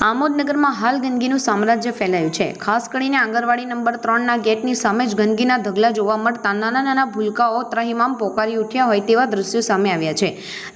આમોદનગરમાં હાલ ગંદકીનું સામ્રાજ્ય ફેલાયું છે. ખાસ કરીને આંગણવાડી નંબર ત્રણના ગેટની સામે જ ગંદકીના ઢગલા જોવા મળતા નાના નાના ભૂલકાઓ ત્રહિમામ પોકારી ઉઠ્યા હોય તેવા દ્રશ્યો સામે આવ્યા છે.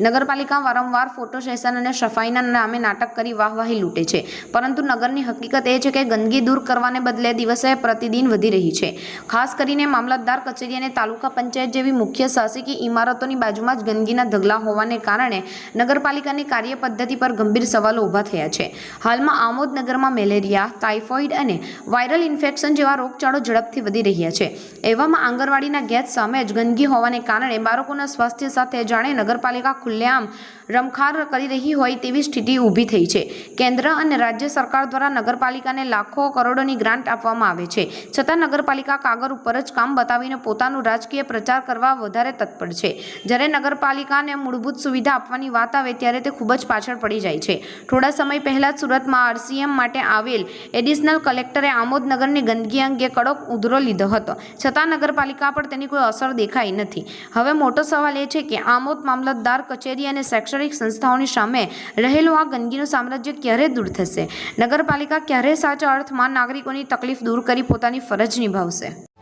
નગરપાલિકા વારંવાર ફોટો સેશન અને સફાઈના નામે નાટક કરી વાહવાહી લૂંટે છે. પરંતુ નગરની હકીકત એ છે કે ગંદકી દૂર કરવાને બદલે દિવસે પ્રતિદિન વધી રહી છે. ખાસ કરીને મામલતદાર કચેરી અને તાલુકા પંચાયત જેવી મુખ્ય શાસકીય ઇમારતોની બાજુમાં જ ગંદકીના ઢગલા હોવાને કારણે નગરપાલિકાની કાર્ય પદ્ધતિ પર ગંભીર સવાલો ઊભા થયા છે. હાલમાં આમોદનગરમાં મેલેરિયા, ટાઇફોઇડ અને વાયરલ ઇન્ફેક્શન જેવા રોગચાળો ઝડપથી વધી રહ્યા છે. એવામાં આંગણવાડીના ગેસ સામે જ ગંદકી હોવાને કારણે બાળકોના સ્વાસ્થ્ય સાથે જાણે નગરપાલિકા ખુલ્લેઆમ રમખાર કરી રહી હોય તેવી સ્થિતિ ઊભી થઈ છે. કેન્દ્ર અને રાજ્ય સરકાર દ્વારા નગરપાલિકાને લાખો કરોડોની ગ્રાન્ટ આપવામાં આવે છે. છતાં નગરપાલિકા કાગળ ઉપર જ કામ બતાવીને પોતાનું રાજકીય પ્રચાર કરવા વધારે તત્પર છે. જ્યારે નગરપાલિકાને મૂળભૂત સુવિધા આપવાની વાત આવે ત્યારે તે ખૂબ જ પાછળ પડી જાય છે. થોડા સમય પહેલા જ સુરતમાં આરસીએમ માટે આવેલ એડિશનલ કલેક્ટરે આમોદનગરની ગંદકી અંગે કડક ઉધરો લીધો હતો. છતાં નગરપાલિકા પર તેની કોઈ અસર દેખાઈ નથી. હવે મોટો સવાલ એ છે કે આમોદ મામલતદાર કચેરી અને શૈક્ષણિક સંસ્થાઓની સામે રહેલું આ ગંદકીનું સામ્રાજ્ય ક્યારે દૂર થશે? નગરપાલિકા ક્યારે સાચા અર્થમાં નાગરિકોની તકલીફ દૂર કરી પોતાની ફરજ નિભાવશે?